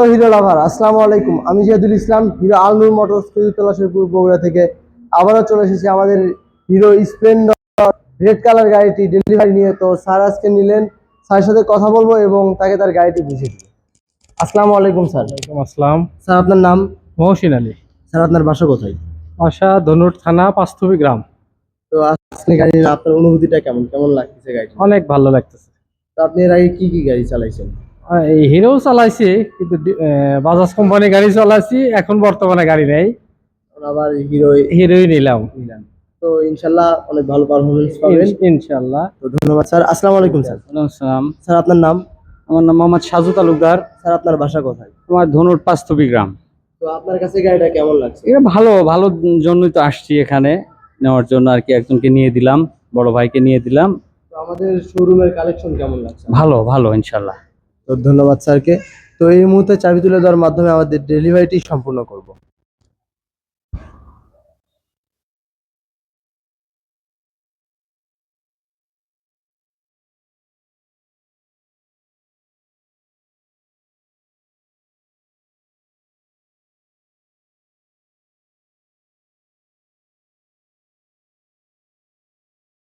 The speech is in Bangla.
হ্যালো হিরো লাভার আসসালামু আলাইকুম। আমি জিয়াদুল ইসলাম হিরো আলনুর মোটরস কৈতলা শেরপুর বগুড়া থেকে। আবারও চলে এসেছি আমাদের হিরো স্প্লেন্ডার রেড কালার গাড়িটি ডেলিভারি নিয়ে। তো স্যার আজকে নিলেন স্যারের সাথে কথা বলব এবং তাকে তার গাড়িটি বুঝিয়ে দিব। আসসালামু আলাইকুম স্যার। ওয়ালাইকুম আসসালাম। স্যার আপনার নাম? মহসিন আলী। স্যার আপনার বাসা কোথায়? আশা ধনুর থানা পাঁচথবি গ্রাম। তো আজকে গাড়ি আপনার অনুভূতিটা কেমন? কেমন লাগতেছে গাড়িটি? অনেক ভালো লাগতেছে। তো আপনি এর আগে কি কি গাড়ি চালাইছেন? হিরো চালাইছি কিন্তু বাজাজ কোম্পানি গাড়ি চালাইছি এখন বর্তমানে গাড়ি নেই। আবার হিরো হিরোই নিলাম। নিলাম। তো ইনশাল্লাহ অনেক ভালো পারফরমেন্স পাবেন। ইন- ইনশাল্লাহ। তো ধন্যবাদ স্যার। আসসালামু আলাইকুম স্যার। সালাম স্যার আপনার নাম? আমার নাম মোহাম্মদ সাজু তালুকদার। স্যার আপনার বাসা কোথায়? আমার ধনুর পাঁচথবি গ্রাম। তো আপনার কাছে গাড়িটা কেমন লাগছে? এটা ভালো ভালো জন্যই তো আসছি এখানে। নেওয়ার জন্য আর কি একজনকে নিয়ে দিলাম বড় ভাইকে নিয়ে দিলাম। তো আমাদের শোরুমের কালেকশন কেমন লাগছে? ভালো ভালো ইনশাল্লাহ। তো ধন্যবাদ স্যারকে। তো এই মুহূর্তে চাবি তুলে দেওয়ার মাধ্যমে আমাদের ডেলিভারিটি সম্পূর্ণ করব।